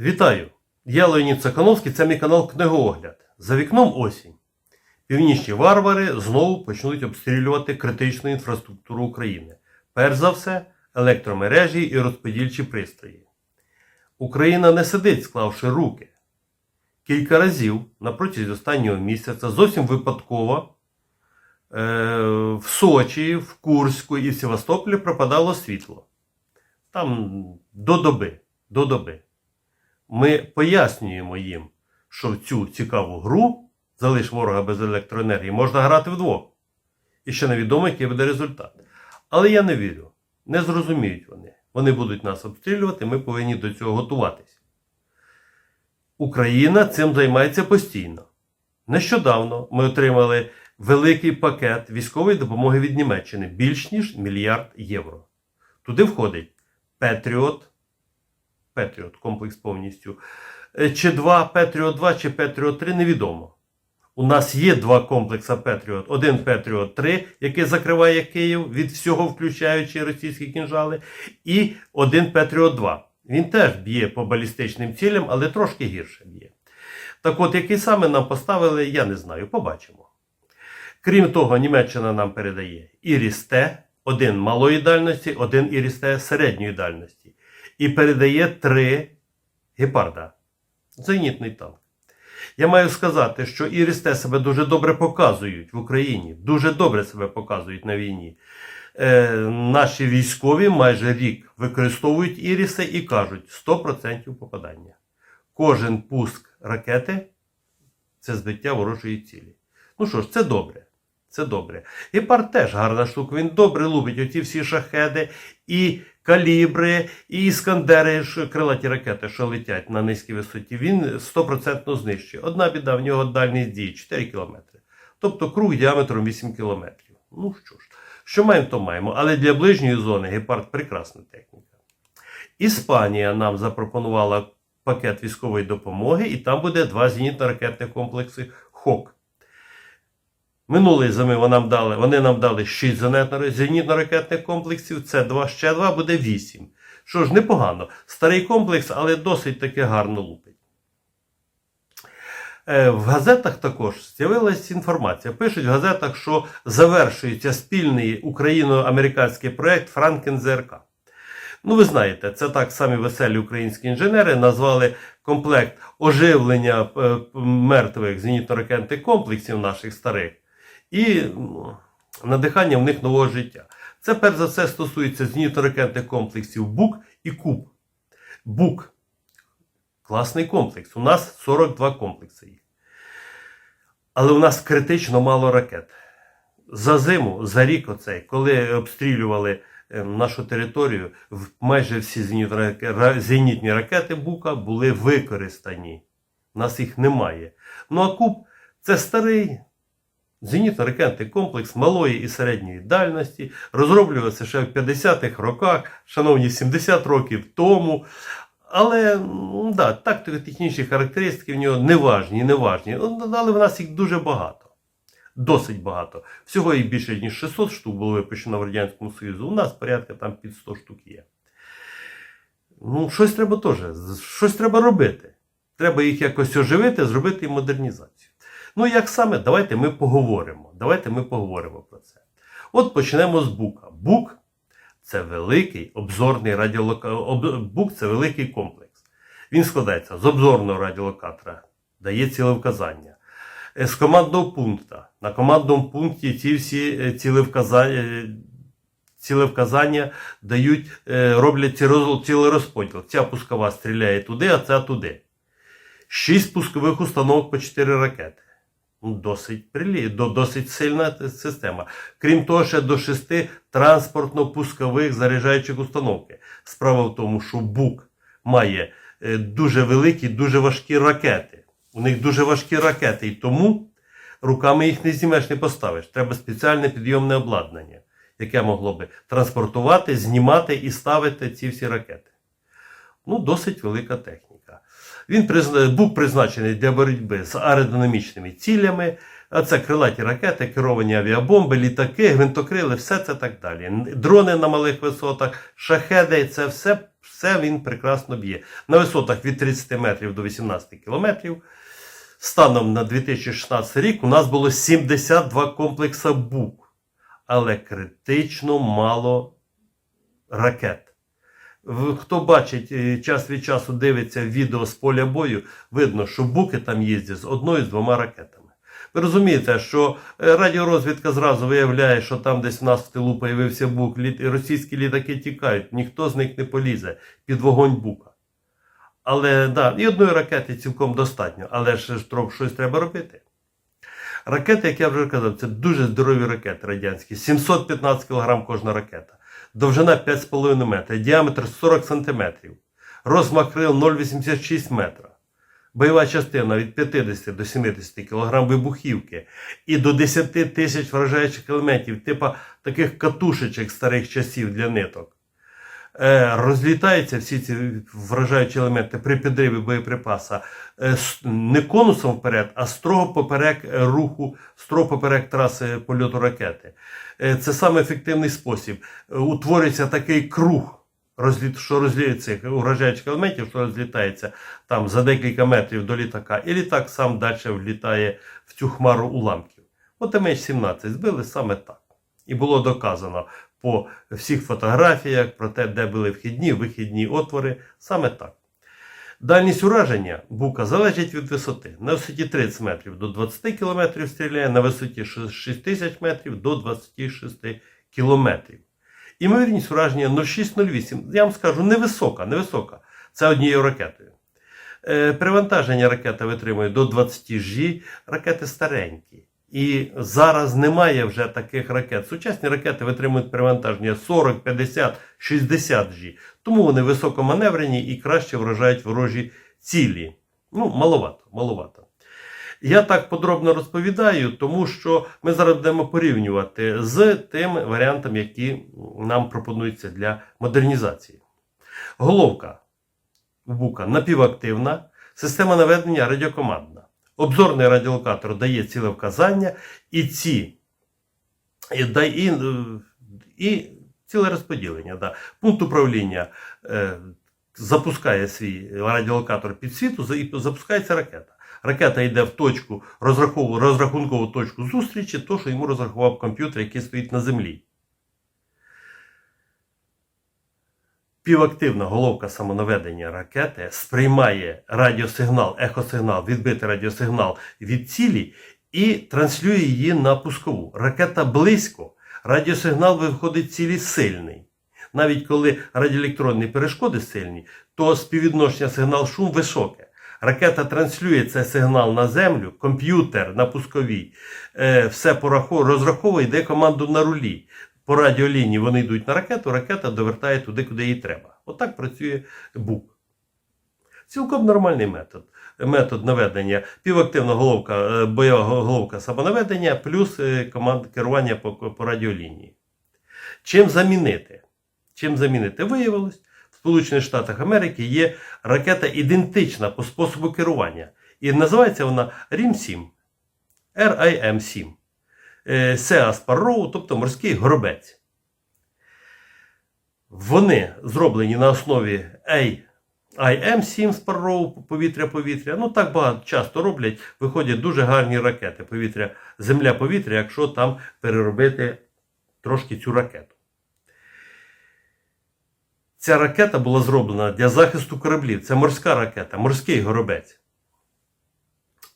Вітаю! Я Леонід Сакановський, це мій канал Книгоогляд. За вікном осінь. Північні варвари знову почнуть обстрілювати критичну інфраструктуру України. Перш за все, електромережі і розподільчі пристрої. Україна не сидить, склавши руки. Кілька разів на протязі останнього місяця зовсім випадково е, в Сочі, в Курську і в Севастополі пропадало світло. Там до доби. До доби. Ми пояснюємо їм, що в цю цікаву гру залиш ворога без електроенергії можна грати вдвох. І ще невідомо, який буде результат. Але я не вірю. Не зрозуміють вони. Вони будуть нас обстрілювати, ми повинні до цього готуватися. Україна цим займається постійно. Нещодавно ми отримали великий пакет військової допомоги від Німеччини більш ніж мільярд євро. Туди входить Петріот, Петріот комплекс повністю. Е, Чи два Петріот 2, чи Петріот 3, невідомо. У нас є два комплекси Петріот. Один Петріот 3, який закриває Київ від всього, включаючи російські кінжали, і один Петріот 2. Він теж б'є по балістичним цілям, але трошки гірше б'є. Так от, який саме нам поставили, я не знаю. Побачимо. Крім того, Німеччина нам передає Іріс-Т, один малої дальності, один Іріс-Т середньої дальності. І передає три гепарда. Зенітний танк. Я маю сказати, що Іріс-Т себе дуже добре показують в Україні. Дуже добре себе показують на війні. Е, наші військові майже рік використовують Іріси і кажуть 100% попадання. Кожен пуск ракети це збиття ворожої цілі. Ну що ж, це добре. Це добре. Гепард теж гарна штука. Він добре любить оці всі шахеди, і калібри, і іскандери, крилаті ракети, що летять на низькій висоті. Він 100% знищує. Одна біда, в нього дальність дії 4 кілометри. Тобто круг діаметром 8 кілометрів. Ну що ж, що маємо, то маємо. Але для ближньої зони гепард прекрасна техніка. Іспанія нам запропонувала пакет військової допомоги, і там буде два зенітно-ракетних комплекси ХОК. Минулої зими вони нам дали, вони нам дали 6 зенітно-ракетних комплексів, це 2, ще 2, буде 8. Що ж, непогано. Старий комплекс, але досить таки гарно лупить. Е, В газетах також з'явилася інформація. Пишуть в газетах, що завершується спільний україно-американський проєкт Франкен ЗРК. Ну, ви знаєте, це так самі веселі українські інженери назвали комплект оживлення е, мертвих зенітно-ракетних комплексів наших старих і надихання в них нового життя. Це перш за все стосується зенітно-ракетних комплексів БУК і КУБ. БУК класний комплекс. У нас 42 комплекси їх. Але у нас критично мало ракет. За зиму, за рік оцей, коли обстрілювали е, нашу територію, майже всі зенітні ракети Бука були використані. У нас їх немає. Ну а Куб це старий зенітно-ракетний комплекс малої і середньої дальності, розроблювався ще в 50-х роках, шановні 70 років тому. Але да, тактико-технічні характеристики в нього не важні, не важні. Але в нас їх дуже багато. Досить багато. Всього їх більше, ніж 600 штук було випущено в Радянському Союзі. У нас порядка там під 100 штук є. Ну, щось треба теж, щось треба робити. Треба їх якось оживити, зробити їм модернізацію. Ну, як саме, давайте ми поговоримо. Давайте ми поговоримо про це. От почнемо з Бука. Бук це великий обзорний радіолока... Бук це великий комплекс. Він складається з обзорного радіолокатора, дає цілевказання. Е, З командного пункту. На командному пункті ці всі е, цілевказання, цілевказання дають, е, роблять ці роз- цілерозподіл. Ця пускова стріляє туди, а ця туди. Шість пускових установок по 4 ракети. Ну, Досить прилі... досить сильна система. Крім того, ще до шести транспортно-пускових заряджаючих установки. Справа в тому, що БУК має е, дуже великі, дуже важкі ракети. У них дуже важкі ракети, і тому руками їх не знімеш, не поставиш. Треба спеціальне підйомне обладнання, яке могло би транспортувати, знімати і ставити ці всі ракети. Ну, досить велика техніка. Він був призначений для боротьби з аеродинамічними цілями, а це крилаті ракети, керовані авіабомби, літаки, гвинтокрили, все це так далі. Дрони на малих висотах, шахеди це все все він прекрасно б'є. На висотах від 30 метрів до 18 кілометрів. Станом на 2016 рік у нас було 72 комплекса БУК, але критично мало ракет. Хто бачить е, час від часу дивиться відео з поля бою, видно, що буки там їздять з одною з двома ракетами. Ви розумієте, що е, радіорозвідка зразу виявляє, що там десь в нас в тилу появився бук, російські літаки тікають, ніхто з них не полізе під вогонь бука. Але да, і одної ракети цілком достатньо, але ж щось треба робити. Ракети, як я вже казав, це дуже здорові ракети радянські. 715 кг кожна ракета. Довжина 5,5 метра, діаметр 40 см, розмах крил 0,86 метра. Бойова частина від 50 до 70 кг вибухівки і до 10 тисяч вражаючих елементів, типу таких катушечок старих часів для ниток. Е, розлітаються всі ці вражаючі елементи при підриві боєприпаса е, не конусом вперед, а строго поперек руху, строго поперек траси польоту ракети. Е, Це саме ефективний спосіб. Утворюється такий круг, що розліється вражаючих елементів, що розлітається там за декілька метрів до літака, і літак сам далі влітає в цю хмару уламків. От МН-17 збили саме так. І було доказано по всіх фотографіях про те, де були вхідні, вихідні отвори, саме так. Дальність ураження бука залежить від висоти. На висоті 30 метрів до 20 км стріляє, на висоті 6 тисяч метрів до 26 км. Імовірність ураження 0,6-0,8. Я вам скажу, невисока, невисока. Це однією ракетою. Е, Перевантаження ракета витримує до 20 G, ракети старенькі. І зараз немає вже таких ракет. Сучасні ракети витримують перевантаження 40, 50, 60 G. Тому вони високоманеврені і краще вражають ворожі цілі. Ну, маловато, маловато. Я так подробно розповідаю, тому що ми зараз будемо порівнювати з тими варіантами, які нам пропонуються для модернізації. Головка бука напівактивна, система наведення радіокомандна. Обзорний радіолокатор дає ціле вказання, і ці і, і, е, і ціле розподілення. Да. Пункт управління е, запускає свій радіолокатор під світу і запускається ракета. Ракета йде в точку, розрахункову точку зустрічі, то, що йому розрахував комп'ютер, який стоїть на землі. Півактивна головка самонаведення ракети сприймає радіосигнал, ехосигнал, відбитий радіосигнал від цілі і транслює її на пускову. Ракета близько, радіосигнал виходить цілі сильний. Навіть коли радіоелектронні перешкоди сильні, то співвідношення сигнал-шум високе. Ракета транслює цей сигнал на землю, комп'ютер на пусковій, е, все розраховує, йде команду на рулі. По радіолінії вони йдуть на ракету, ракета довертає туди, куди їй треба. Отак працює БУК. Цілком нормальний метод. Метод наведення, півактивна головка, е, бойова головка самонаведення, плюс е, команд керування по, по радіолінії. Чим замінити? Чим замінити? Виявилось, в Сполучених Штатах Америки є ракета ідентична по способу керування. І називається вона RIM-7. RIM-7. Е, Сеа тобто морський горобець. Вони зроблені на основі IM-7 Sparrow повітря-повітря. Ну так багато часто роблять, виходять дуже гарні ракети повітря, земля-повітря, якщо там переробити трошки цю ракету. Ця ракета була зроблена для захисту кораблів. Це морська ракета, морський горобець.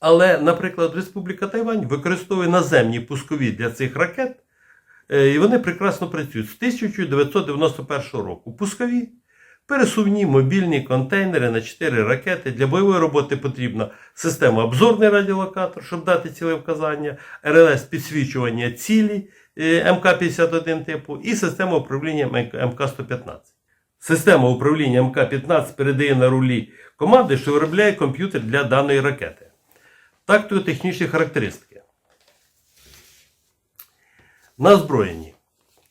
Але, наприклад, Республіка Тайвань використовує наземні пускові для цих ракет, е, і вони прекрасно працюють з 1991 року. Пускові, пересувні мобільні контейнери на 4 ракети. Для бойової роботи потрібна система обзорний радіолокатор, щоб дати ціле вказання, РЛС підсвічування цілі е, МК-51 типу і система управління МК-115. Система управління МК-15 передає на рулі команди, що виробляє комп'ютер для даної ракети. Тактико-технічні характеристики. На озброєнні.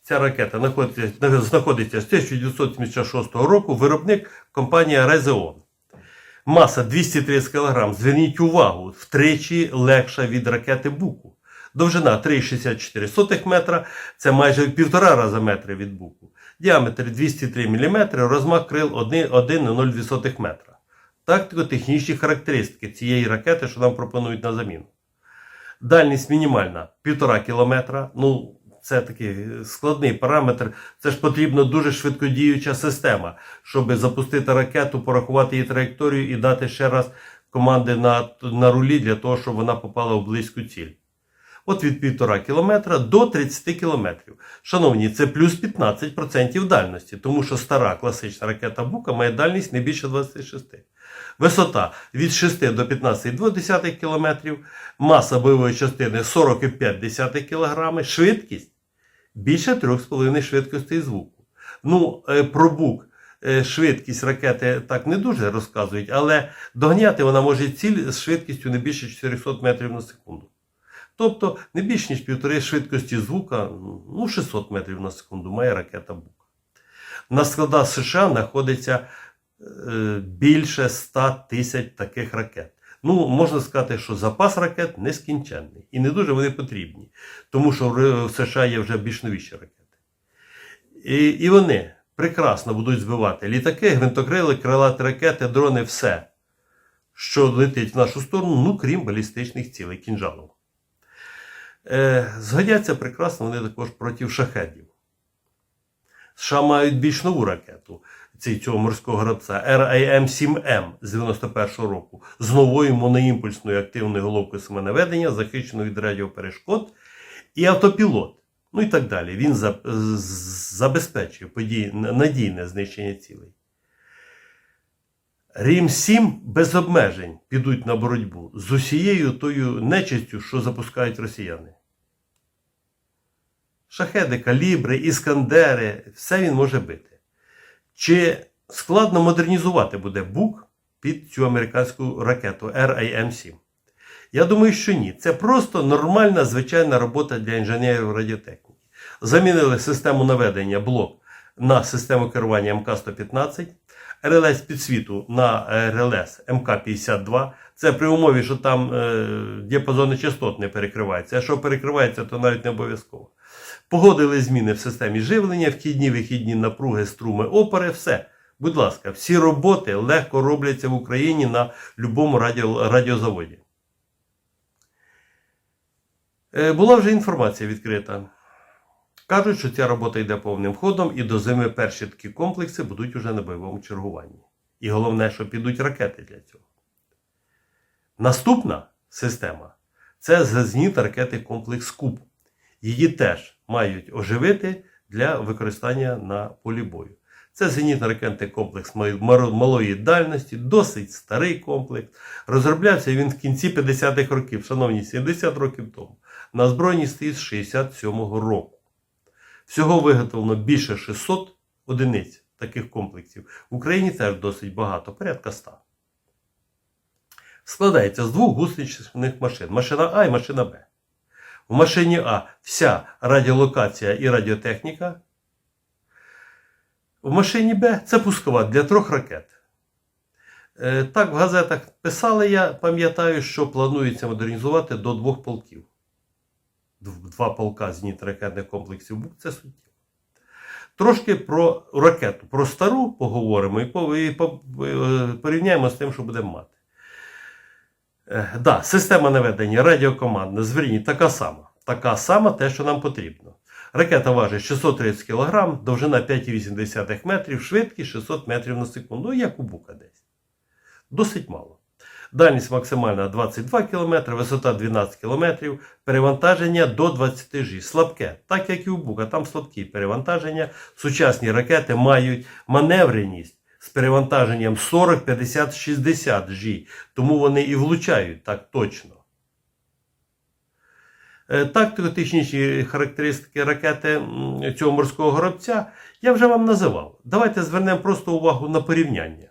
Ця ракета знаходиться, знаходиться з 1976 року. Виробник компанія Резеон. Маса 230 кг. Зверніть увагу, втричі легша від ракети Буку. Довжина 3,64 метра, це майже в півтора рази метри від Буку. Діаметр 203 мм, розмах крил 1,02 метра. Тактико-технічні характеристики цієї ракети, що нам пропонують на заміну. Дальність мінімальна 1,5 км. Ну, це такий складний параметр. Це ж потрібна дуже швидкодіюча система, щоб запустити ракету, порахувати її траєкторію і дати ще раз команди на, на рулі для того, щоб вона попала в близьку ціль. От від 1,5 км до 30 км. Шановні, це плюс 15% дальності, тому що стара класична ракета Бука має дальність не більше 26. Висота від 6 до 15,2 км, маса бойової частини 40,5 кг, швидкість більше 3,5 швидкостей звуку. Ну, е, про бук е, швидкість ракети так не дуже розказують, але доганяти вона може ціль з швидкістю не більше 400 метрів на секунду. Тобто не більш ніж півтори швидкості звука, ну 600 метрів на секунду має ракета Бук. На складах США знаходиться е, більше 100 тисяч таких ракет. Ну, можна сказати, що запас ракет нескінченний і не дуже вони потрібні, тому що в США є вже більш новіші ракети. І, і вони прекрасно будуть збивати літаки, гвинтокрили, крилаті ракети, дрони, все, що летить в нашу сторону, ну крім балістичних цілей, кінжалів. Е, згодяться прекрасно вони також проти шахедів. США мають більш нову ракету цього морського грабця RAM-7M з 91-го року з новою моноімпульсною активною головкою самонаведення, захищеною від радіоперешкод і автопілот. Ну і так далі. Він забезпечує подій, надійне знищення цілей. Рім 7 без обмежень підуть на боротьбу з усією тою нечистю, що запускають росіяни. Шахеди, калібри, іскандери, все він може бити. Чи складно модернізувати буде БУК під цю американську ракету RAM-7? Я думаю, що ні. Це просто нормальна звичайна робота для інженерів радіотехніки. Замінили систему наведення блок на систему керування МК-115, РЛС підсвіту на РЛС МК-52. Це при умові, що там е, діапазони частот не перекриваються. А якщо перекривається, то навіть не обов'язково. Погодили зміни в системі живлення, вхідні, вихідні напруги, струми, опори, все. Будь ласка, всі роботи легко робляться в Україні на будь-якому радіо, радіозаводі. Е, Була вже інформація відкрита. Кажуть, що ця робота йде повним ходом, і до зими перші такі комплекси будуть уже на бойовому чергуванні. І головне, що підуть ракети для цього. Наступна система це зенітно ракети комплекс Куб. Її теж мають оживити для використання на полі бою. Це зенітно-ракетний комплекс малої дальності, досить старий комплекс. Розроблявся він в кінці 50-х років, шановні, 70 років тому. На Збройній стоїть з 67-го року. Всього виготовлено більше 600 одиниць таких комплексів. В Україні теж досить багато, порядка 100. Складається з двох гусеничних машин: машина А і машина Б. В машині А вся радіолокація і радіотехніка. В машині Б це пускова для трьох ракет. Е, Так, в газетах писали, я пам'ятаю, що планується модернізувати до двох полків. Дв- Два полка зенітно-ракетних комплексів БУК це суттєво. Трошки про ракету, про стару поговоримо і е, порівняємо з тим, що будемо мати. Е, Да, система наведення радіокомандна, зверніть, така сама. Така сама те, що нам потрібно. Ракета важить 630 кг, довжина 5,8 метрів, швидкість 600 метрів на секунду, ну, як у бука десь. Досить мало. Дальність максимальна 22 км, висота 12 км, перевантаження до 20 G. Слабке, так як і у бука, там слабкі перевантаження. Сучасні ракети мають маневреність з перевантаженням 40, 50, 60 G, тому вони і влучають так точно. Е, Тактико-технічні характеристики ракети цього морського горобця я вже вам називав. Давайте звернемо просто увагу на порівняння.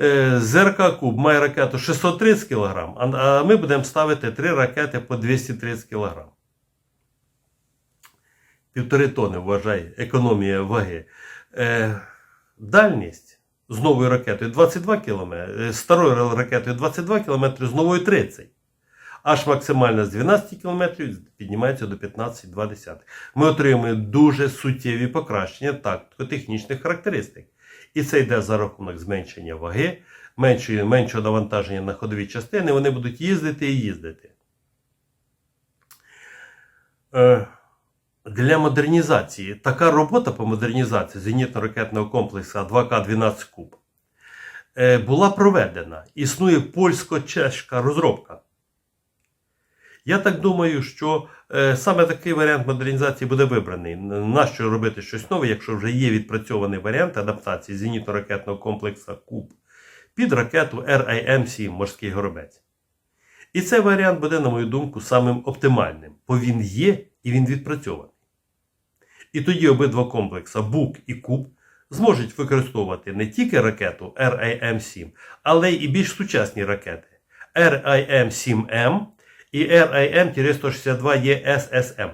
Е, ЗРК Куб має ракету 630 кг, а- ми будемо ставити 3 ракети по 230 кг. Півтори тони, вважай, економія ваги. Е, дальність з новою ракетою 22 км, з старою ракетою 22 км, з новою 30. аж максимально з 12 км піднімається до 15,2. Ми отримуємо дуже суттєві покращення тактико-технічних характеристик. І це йде за рахунок зменшення ваги, меншої, меншого навантаження на ходові частини, вони будуть їздити і їздити. Е, для модернізації така робота по модернізації зенітно-ракетного комплексу А2К-12 Куб е, була проведена. Існує польсько-чешка розробка. Я так думаю, що е, саме такий варіант модернізації буде вибраний. Нащо робити щось нове, якщо вже є відпрацьований варіант адаптації зенітно-ракетного комплексу Куб під ракету RIM-7 морський горобець. І цей варіант буде, на мою думку, самим оптимальним, бо він є і він відпрацьований. І тоді обидва комплекси БУК і Куб зможуть використовувати не тільки ракету RIM-7, але й більш сучасні ракети RIM-7M і RIM-162ESSM.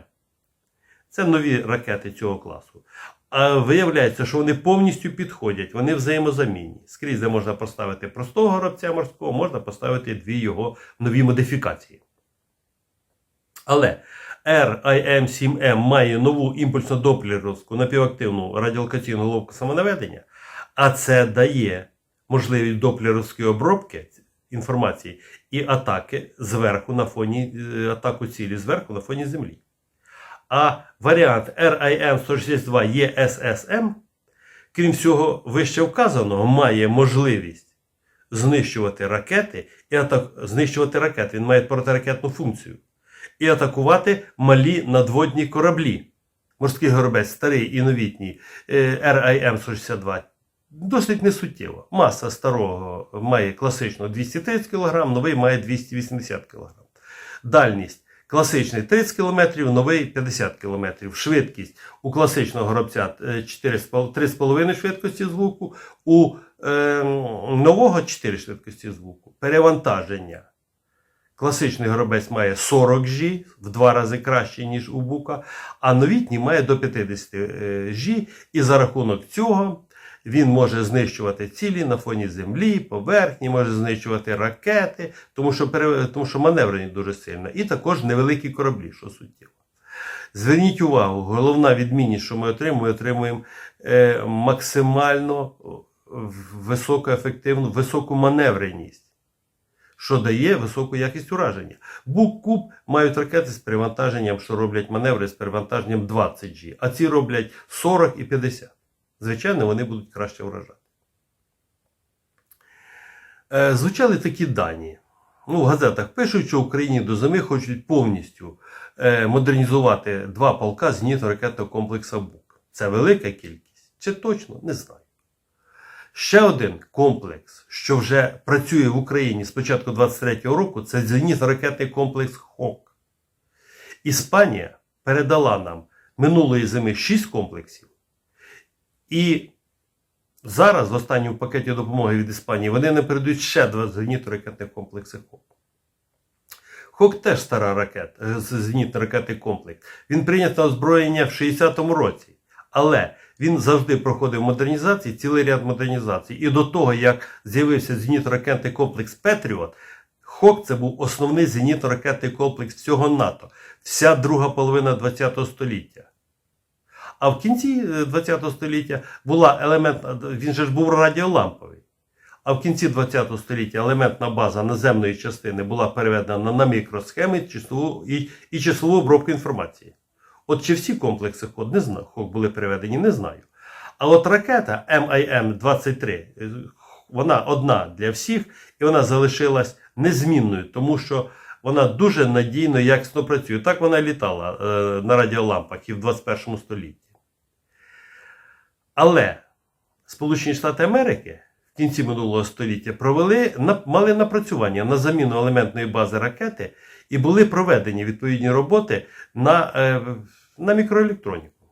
Це нові ракети цього класу. А виявляється, що вони повністю підходять, вони взаємозамінні. Скрізь де можна поставити простого горобця морського, можна поставити дві його нові модифікації. Але RIM-7M має нову імпульсно-доплеровську напівактивну радіолокаційну головку самонаведення, а це дає можливість доплеровської обробки інформації і атаки зверху на фоні е, атаку цілі зверху на фоні землі. А варіант RIM-162ESSM, крім всього вище вказаного, має можливість знищувати ракети і атак... знищувати ракети. Він має протиракетну функцію. І атакувати малі надводні кораблі. Морський горобець старий і новітній RIM-162 досить несуттєво. Маса старого має класично 230 кг, новий має 280 кг. Дальність класичний 30 км, новий 50 км. Швидкість у класичного горобця 3,5 швидкості звуку, у е, нового 4 швидкості звуку. Перевантаження. Класичний горобець має 40 G, в два рази краще, ніж у бука, а новітній має до 50 G, і за рахунок цього він може знищувати цілі на фоні землі, поверхні, може знищувати ракети, тому що тому що маневреність дуже сильна, і також невеликі кораблі, що суттєво. Зверніть увагу, головна відмінність, що ми отримуємо, ми отримуємо е, максимально високу ефективну, високу маневреність, що дає високу якість ураження. Бук-куб мають ракети з перевантаженням, що роблять маневри з перевантаженням 20 G, а ці роблять 40 і 50 звичайно, вони будуть краще вражати. Е, звучали такі дані. Ну, В газетах пишуть, що в Україні до зими хочуть повністю е, модернізувати два полка зенітно-ракетного комплексу БУК. Це велика кількість? Чи точно? Не знаю. Ще один комплекс, що вже працює в Україні з початку 23-го року, це зенітно-ракетний комплекс ХОК. Іспанія передала нам минулої зими 6 комплексів. І зараз, в останньому пакеті допомоги від Іспанії, вони не передають ще два зенітно-ракетних комплекси ХОК. ХОК теж стара ракета, зенітно-ракетний комплекс. Він прийнят на озброєння в 60-му році. Але він завжди проходив модернізації, цілий ряд модернізацій. І до того, як з'явився зенітно-ракетний комплекс Петріот, ХОК це був основний зенітно-ракетний комплекс всього НАТО, вся друга половина ХХ століття. А в кінці ХХ століття була елементна, він же ж був радіоламповий. А в кінці ХХ століття елементна база наземної частини була переведена на мікросхеми числову, і, і числову обробку інформації. От чи всі комплекси ХОК не знаю, були переведені, не знаю. А от ракета MIM-23, вона одна для всіх, і вона залишилась незмінною, тому що вона дуже надійно якісно працює. Так вона літала е, на радіолампах і в 21 столітті. Але Сполучені Штати Америки в кінці минулого століття провели мали напрацювання на заміну елементної бази ракети і були проведені відповідні роботи на, е, на мікроелектроніку.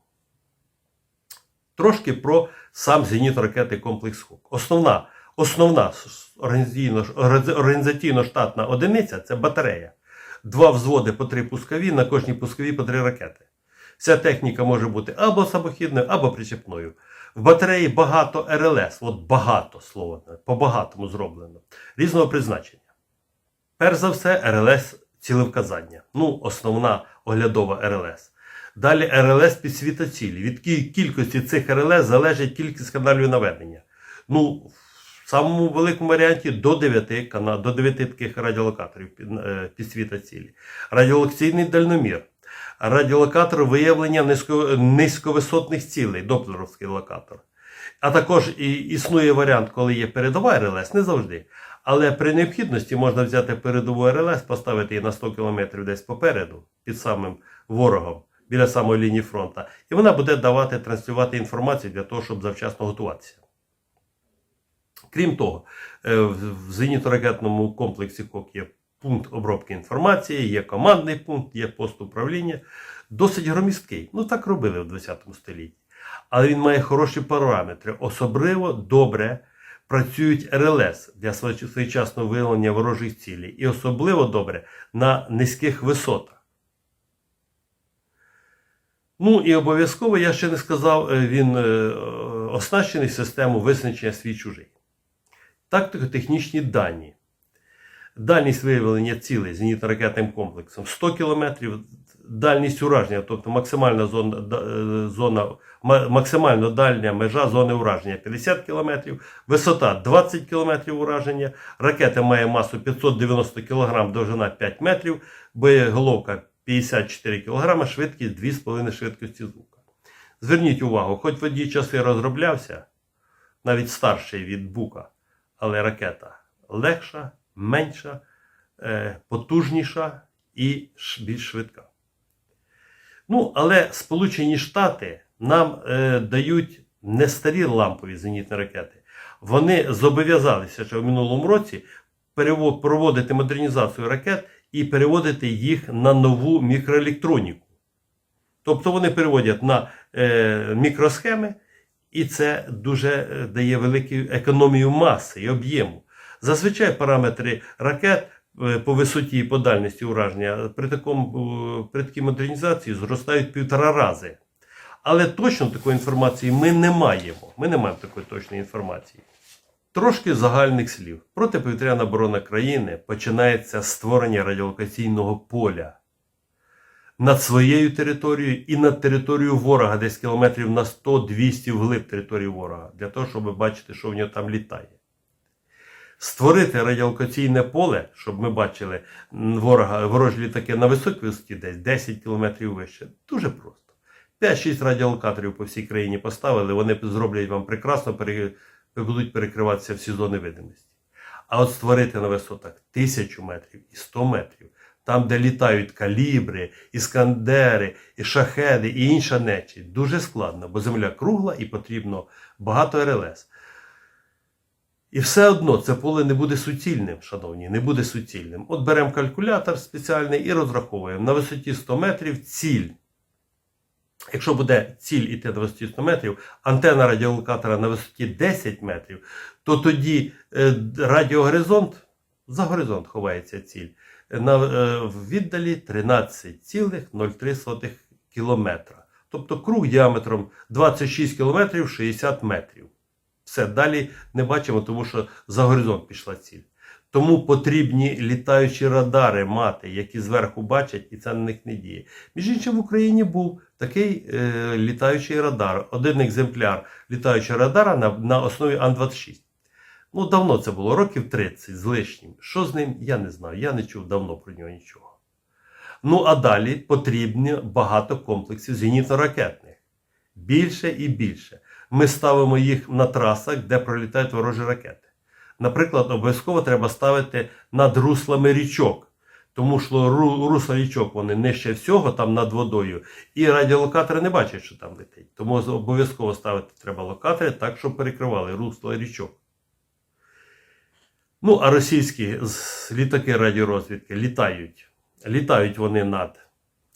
Трошки про сам зенітно-ракетний комплекс ХОК. Основна основна організаційно-штатна одиниця це батарея. Два взводи по три пускові, на кожній пусковій по три ракети. Ця техніка може бути або самохідною, або причепною. В батареї багато РЛС, от багато слово, по-багатому зроблено, різного призначення. Перш за все, РЛС цілевказання. Ну, основна оглядова РЛС. Далі РЛС підсвіта цілі. Від кі- кількості цих РЛС залежить кількість каналів наведення. Ну, в самому великому варіанті до 9, кана... до 9 таких радіолокаторів під- е, підсвіта цілі. Радіолокаційний дальномір. Радіолокатор виявлення низько... низьковисотних цілей, доплеровський локатор. А також і існує варіант, коли є передова РЛС, не завжди. Але при необхідності можна взяти передову РЛС, поставити її на 100 км десь попереду, під самим ворогом, біля самої лінії фронту. І вона буде давати транслювати інформацію для того, щоб завчасно готуватися. Крім того, е, в зенітно-ракетному комплексі КОК є пункт обробки інформації, є командний пункт, є пост управління. Досить громісткий. Ну так робили в 20 столітті. Але він має хороші параметри. Особливо добре працюють РЛС для своєчасного виявлення ворожих цілей. І особливо добре на низьких висотах. Ну і обов'язково, я ще не сказав, е, він е, оснащений системою визначення свій чужий. Тактико-технічні дані. Дальність виявлення цілей зенітно-ракетним комплексом 100 км, дальність ураження, тобто максимальна зона, е, зона, максимально дальня межа зони ураження 50 км, висота 20 км ураження, ракета має масу 590 кг, довжина 5 метрів, боєголовка 54 кг, швидкість 2,5 швидкості звука. Зверніть увагу, хоч водій часи розроблявся, навіть старший від Бука, але ракета легша, менша, е, потужніша і більш швидка. Ну, але Сполучені Штати нам е, дають не старі лампові зенітні ракети. Вони зобов'язалися ще в минулому році проводити модернізацію ракет і переводити їх на нову мікроелектроніку. Тобто вони переводять на е, мікросхеми, і це дуже е, дає велику економію маси і об'єму. Зазвичай параметри ракет е, по висоті і по дальності ураження при, такому, е, при такій модернізації зростають півтора рази. Але точно такої інформації ми не маємо. Ми не маємо такої точної інформації. Трошки загальних слів. Протиповітряна оборона країни починається з створення радіолокаційного поля над своєю територією і над територією ворога, десь кілометрів на 100-200 вглиб території ворога, для того, щоб бачити, що в нього там літає. Створити радіолокаційне поле, щоб ми бачили ворога, ворожі літаки на високій висоті, десь 10 кілометрів вище. Дуже просто. 5-6 радіолокаторів по всій країні поставили, вони зроблять вам прекрасно, будуть перекриватися всі зони видимості. А от створити на висотах 1000 метрів і 100 метрів, там, де літають калібри, іскандери, і шахеди, і інша нечість, дуже складно, бо земля кругла і потрібно багато РЛС. І все одно це поле не буде суцільним, шановні, не буде суцільним. От беремо калькулятор спеціальний і розраховуємо на висоті 100 метрів ціль. Якщо буде ціль іти на висоті 100 метрів, антенна радіолокатора на висоті 10 метрів, то тоді е, радіогоризонт, за горизонт ховається ціль, на е, віддалі 13,03 кілометра. Тобто круг діаметром 26 кілометрів 60 метрів. Все, далі не бачимо, тому що за горизонт пішла ціль. Тому потрібні літаючі радари мати, які зверху бачать, і це на них не діє. Між іншим, в Україні був такий е, літаючий радар, один екземпляр літаючого радара на, на основі Ан-26. Ну, давно це було, років 30 з лишнім. Що з ним, я не знаю. Я не чув давно про нього нічого. Ну, а далі потрібно багато комплексів зенітно-ракетних. Більше і більше. Ми ставимо їх на трасах, де пролітають ворожі ракети. Наприклад, обов'язково треба ставити над руслами річок. Тому що ру- русла річок вони нижче всього там над водою, і радіолокатори не бачать, що там летить. Тому обов'язково ставити треба локатори так, щоб перекривали русла річок. Ну, а російські літаки радіорозвідки літають. Літають вони над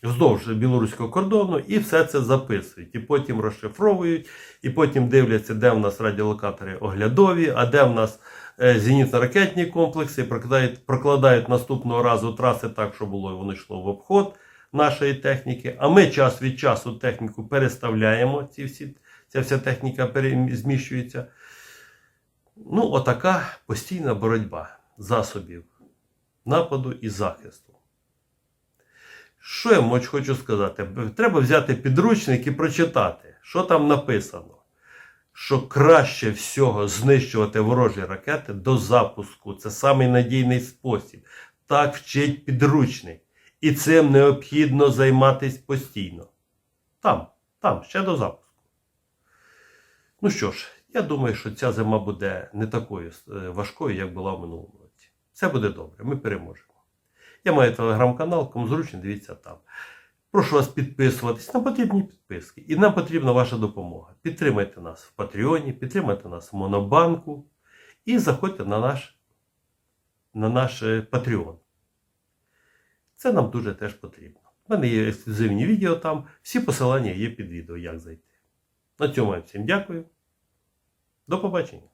вздовж білоруського кордону і все це записують. І потім розшифровують, і потім дивляться, де в нас радіолокатори оглядові, а де в нас е, зенітно-ракетні комплекси, прокладають, прокладають наступного разу траси так, щоб було воно йшло в обход нашої техніки. А ми час від часу техніку переставляємо. Ці всі, ця вся техніка зміщується. Ну, отака постійна боротьба засобів нападу і захисту. Що я моч хочу сказати? Треба взяти підручник і прочитати, що там написано. Що краще всього знищувати ворожі ракети до запуску. Це самий надійний спосіб. Так вчить підручник. І цим необхідно займатися постійно. Там, там, ще до запуску. Ну що ж, я думаю, що ця зима буде не такою е, важкою, як була в минулому році. Все буде добре, ми переможемо. Я маю телеграм-канал, кому зручно, дивіться там. Прошу вас підписуватись, нам потрібні підписки. І нам потрібна ваша допомога. Підтримайте нас в Патреоні, підтримайте нас в Монобанку і заходьте на наш, на наш е, Patreon. Це нам дуже теж потрібно. У мене є ексклюзивні відео там, всі посилання є під відео, як зайти. На цьому я всім дякую. До побачення.